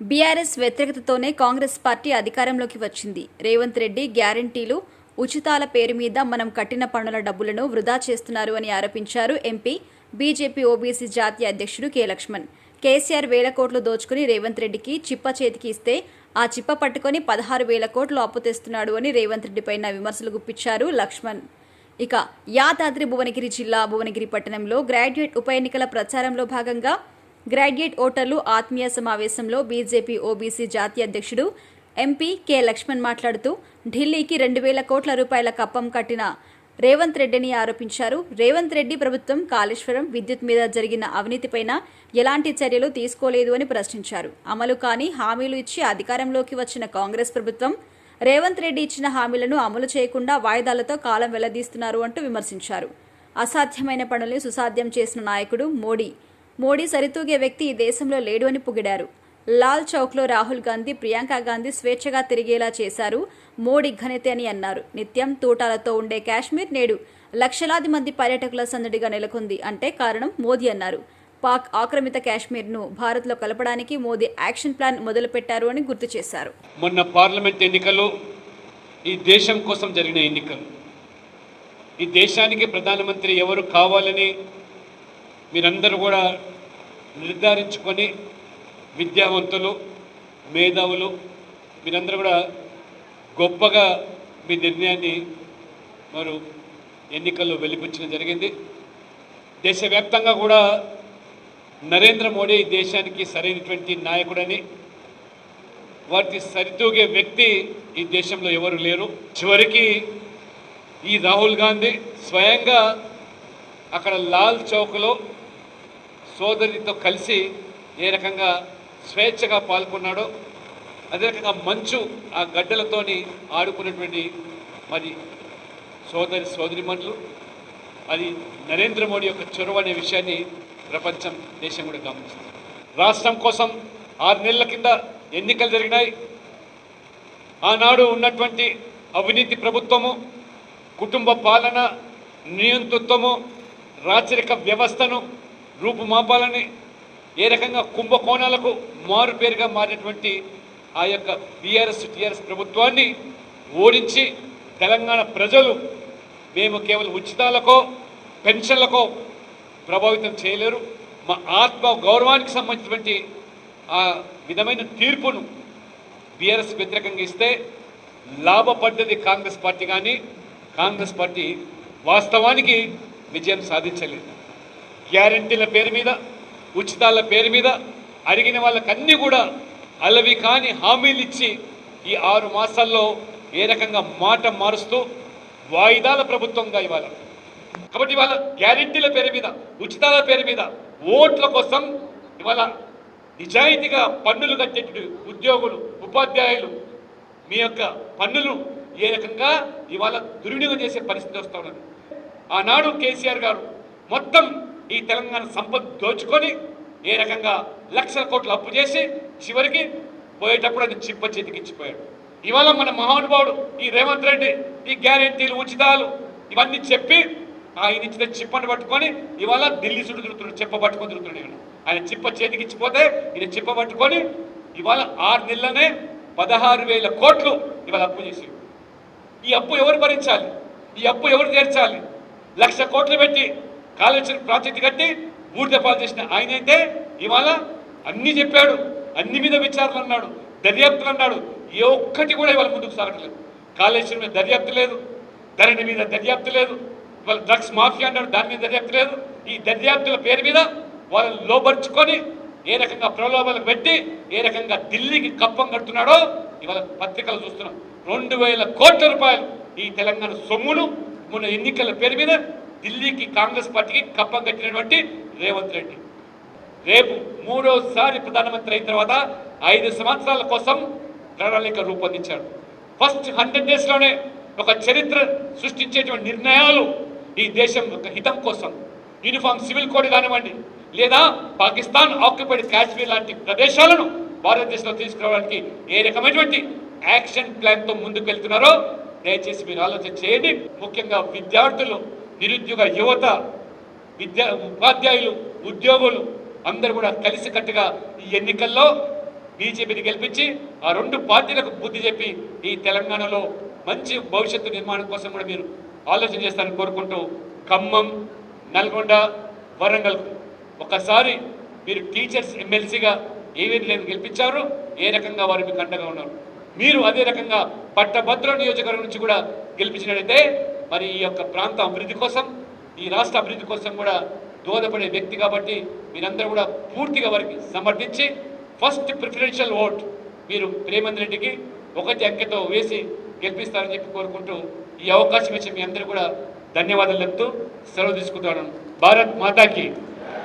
BRS వ్యతిరేకతతోనే Congress party అధికారంలోకి వచ్చింది. రేవంత్ రెడ్డి గ్యారంటీలు ఉచితాల పేరు మీద మనం కట్టిన పన్నుల డబ్బులను వృధా చేస్తున్నారు అని ఆరోపించారు ఎంపీ బీజేపీ ఓబీసీ జాతీయ అధ్యక్షుడు కె లక్ష్మణ్. కేసీఆర్ వేల కోట్లు దోచుకుని రేవంత్ రెడ్డికి చిప్ప చేతికి ఇస్తే ఆ చిప్ప పట్టుకొని పదహారు వేల కోట్లు అప్పు తెస్తున్నాడు అని రేవంత్ రెడ్డిపైన విమర్శలు గుప్పించారు లక్ష్మణ్. ఇక యాదాద్రి భువనగిరి జిల్లా భువనగిరి పట్టణంలో గ్రాడ్యుయేట్ ఉప ఎన్నికల ప్రచారంలో భాగంగా గ్రాడ్యుయేట్ ఓటర్లు ఆత్మీయ సమావేశంలో బీజేపీ ఓబీసీ జాతీయ అధ్యక్షుడు ఎంపీ కె లక్ష్మణ్ మాట్లాడుతూ ఢిల్లీకి రెండు వేల కోట్ల రూపాయల కప్పం కట్టిన రేవంత్ రెడ్డిని ఆరోపించారు. రేవంత్ రెడ్డి ప్రభుత్వం కాళేశ్వరం విద్యుత్ మీద జరిగిన అవినీతిపైన ఎలాంటి చర్యలు తీసుకోలేదు అని ప్రశ్నించారు. అమలు కాని హామీలు ఇచ్చి అధికారంలోకి వచ్చిన కాంగ్రెస్ ప్రభుత్వం రేవంత్ రెడ్డి ఇచ్చిన హామీలను అమలు చేయకుండా వాయిదాలతో కాలం వెల్లదీస్తున్నారు అంటూ విమర్శించారు. అసాధ్యమైన పనుల్ని సుసాధ్యం చేసిన నాయకుడు మోడీ మోడీ సరితూగే వ్యక్తి ఈ దేశంలో లేడు అని పొగిడారు. లాల్ చౌక్లో రాహుల్ గాంధీ ప్రియాంక గాంధీ స్వేచ్ఛగా తిరిగేలా చేశారు మోడీ ఘనతే అని అన్నారు. నిత్యం తూటాలతో ఉండే కాశ్మీర్ నేడు లక్షలాది మంది పర్యాటకుల సందడిగా నెలకొంది అంటే కారణం మోదీ అన్నారు. పాక్ ఆక్రమిత కాశ్మీర్ను భారత్లో కలపడానికి మోదీ యాక్షన్ ప్లాన్ మొదలుపెట్టారు అని గుర్తు చేశారు. మొన్న పార్లమెంట్ ఎన్నికలు ఈ దేశం కోసం జరిగిన ఎన్నికలు. ఈ దేశానికి ప్రధానమంత్రి ఎవరు కావాలని మీరందరూ కూడా నిర్ధారించుకొని విద్యావంతులు మేధావులు మీరందరూ కూడా గొప్పగా మీ నిర్ణయాన్ని వారు ఎన్నికల్లో వెలిపించడం జరిగింది. దేశవ్యాప్తంగా కూడా నరేంద్ర మోడీ ఈ దేశానికి సరైనటువంటి నాయకుడని వారికి సరితూగే వ్యక్తి ఈ దేశంలో ఎవరు లేరు. చివరికి ఈ రాహుల్ గాంధీ స్వయంగా అక్కడ లాల్ చౌక్లో సోదరితో కలిసి ఏ రకంగా స్వేచ్ఛగా పాల్గొన్నాడో అదే రకంగా మంచు ఆ గడ్డలతోని ఆడుకున్నటువంటి మరి సోదరి సోదరిమణులు అది నరేంద్ర మోడీ యొక్క చొరవ అనే విషయాన్ని ప్రపంచం దేశం కూడా గమనిస్తుంది. రాష్ట్రం కోసం ఆరు నెలల కింద ఎన్నికలు జరిగినాయి. ఆనాడు ఉన్నటువంటి అవినీతి ప్రభుత్వము కుటుంబ పాలన నియంతృత్వము రాచరిక వ్యవస్థను రూపుమాపాలని ఏ రకంగా కుంభకోణాలకు మారు పేరుగా మారినటువంటి ఆ యొక్క బీఆర్ఎస్ టీఆర్ఎస్ ప్రభుత్వాన్ని ఓడించి తెలంగాణ ప్రజలు మేము కేవలం ఉచితాలకో పెన్షన్లకో ప్రభావితం చేయలేరు. మా ఆత్మ గౌరవానికి సంబంధించినటువంటి ఆ విధమైన తీర్పును బీఆర్ఎస్ వ్యతిరేకంగా ఇస్తే లాభపడ్డది కాంగ్రెస్ పార్టీ కానీ కాంగ్రెస్ పార్టీ వాస్తవానికి విజయం సాధించలేదు. గ్యారంటీల పేరు మీద ఉచితాల పేరు మీద అడిగిన వాళ్ళకన్నీ కూడా అలవి కాని హామీలు ఇచ్చి ఈ ఆరు మాసాల్లో ఏ రకంగా మాట మారుస్తూ వాయిదాల ప్రభుత్వంగా ఇవాళ. కాబట్టి ఇవాళ గ్యారెంటీల పేరు మీద ఉచితాల పేరు మీద ఓట్ల కోసం ఇవాళ నిజాయితీగా పన్నులు కట్టేటువంటి ఉద్యోగులు ఉపాధ్యాయులు మీ యొక్క పన్నులు ఏ రకంగా ఇవాళ దుర్వినియోగం చేసే పరిస్థితి వస్తూ ఉన్నది. ఆనాడు కేసీఆర్ గారు మొత్తం ఈ తెలంగాణ సంపద దోచుకొని ఏ రకంగా లక్షల కోట్లు అప్పు చేసి చివరికి పోయేటప్పుడు అది చిప్ప చేతికి ఇచ్చిపోయాడు. ఇవాళ మన మహానుభావుడు ఈ రేవంత్ రెడ్డి ఈ గ్యారెంటీలు ఉచితాలు ఇవన్నీ చెప్పి ఆయన ఇచ్చిన చిప్పను పట్టుకొని ఇవాళ ఢిల్లీ చుట్టూ తిరుగుతున్నాడు చెప్ప పట్టుకొని తిరుగుతున్నాడు ఆయన చిప్ప చేతికి ఇచ్చిపోతే ఈయన చిప్ప పట్టుకొని ఇవాళ ఆరు నెలలనే పదహారు వేల కోట్లు ఇవాళ అప్పు చేసి ఈ అప్పు ఎవరు భరించాలి? ఈ అప్పు ఎవరు తీర్చాలి? లక్ష కోట్లు పెట్టి కాళేశ్వరం ప్రాజెక్టు కట్టి మూడు పాలు చేసిన ఆయన అయితే ఇవాళ అన్నీ చెప్పాడు అన్ని మీద విచారణ అన్నాడు దర్యాప్తులు అన్నాడు. ఏ ఒక్కటి కూడా ఇవాళ ముందుకు సాగట్లేదు. కాళేశ్వరం మీద దర్యాప్తు లేదు ధరణి మీద దర్యాప్తు లేదు ఇవాళ డ్రగ్స్ మాఫియా అన్నాడు దాని మీద దర్యాప్తు లేదు. ఈ దర్యాప్తుల పేరు మీద వాళ్ళని లోపరుచుకొని ఏ రకంగా ప్రలోభాలకు పెట్టి ఏ రకంగా ఢిల్లీకి కప్పం కడుతున్నాడో ఇవాళ పత్రికలు చూస్తున్నాం. రెండు వేల కోట్ల రూపాయలు ఈ తెలంగాణ సొమ్మును మొన్న ఎన్నికల పేరు మీద ఢిల్లీకి కాంగ్రెస్ పార్టీకి కప్పం కట్టినటువంటి రేవంత్ రెడ్డి. రేపు మూడోసారి ప్రధానమంత్రి అయిన తర్వాత ఐదు సంవత్సరాల కోసం ప్రణాళిక రూపొందించాడు. ఫస్ట్ హండ్రెడ్ డేస్లోనే ఒక చరిత్ర సృష్టించేటువంటి నిర్ణయాలు ఈ దేశం యొక్క హితం కోసం. యూనిఫామ్ సివిల్ కోడ్ కానివ్వండి లేదా పాకిస్తాన్ ఆక్యుపైడ్ కాశ్మీర్ లాంటి ప్రదేశాలను భారతదేశంలో తీసుకురావడానికి ఏ రకమైనటువంటి యాక్షన్ ప్లాన్తో ముందుకు వెళ్తున్నారో దయచేసి మీరు ఆలోచన చేయండి. ముఖ్యంగా విద్యార్థులు నిరుద్యోగ యువత విద్యా ఉపాధ్యాయులు ఉద్యోగులు అందరూ కూడా కలిసికట్టుగా ఈ ఎన్నికల్లో బీజేపీని గెలిపించి ఆ రెండు పార్టీలకు బుద్ధి చెప్పి ఈ తెలంగాణలో మంచి భవిష్యత్తు నిర్మాణం కోసం కూడా మీరు ఆలోచన చేస్తారని కోరుకుంటూ ఖమ్మం నల్గొండ వరంగల్ ఒకసారి మీరు టీచర్స్ ఎమ్మెల్సీగా ఏవేది లేని గెలిపించారు ఏ రకంగా వారు మీకు అండగా ఉన్నారు? మీరు అదే రకంగా పట్టభద్ర నియోజకవర్గం నుంచి కూడా గెలిపించినట్లయితే మరి ఈ యొక్క ప్రాంత అభివృద్ధి కోసం ఈ రాష్ట్ర అభివృద్ధి కోసం కూడా దోహదపడే వ్యక్తి కాబట్టి మీరందరూ కూడా పూర్తిగా వారికి సమర్థించి ఫస్ట్ ప్రిఫరెన్షియల్ ఓట్ మీరు ప్రేమంద్ రెడ్డికి ఒకటి అంకెతో వేసి గెలిపిస్తారని చెప్పి కోరుకుంటూ ఈ అవకాశం ఇచ్చి మీ అందరూ కూడా ధన్యవాదాలు చెప్తూ సెలవు తీసుకుంటాను భారత్ మాతాకి.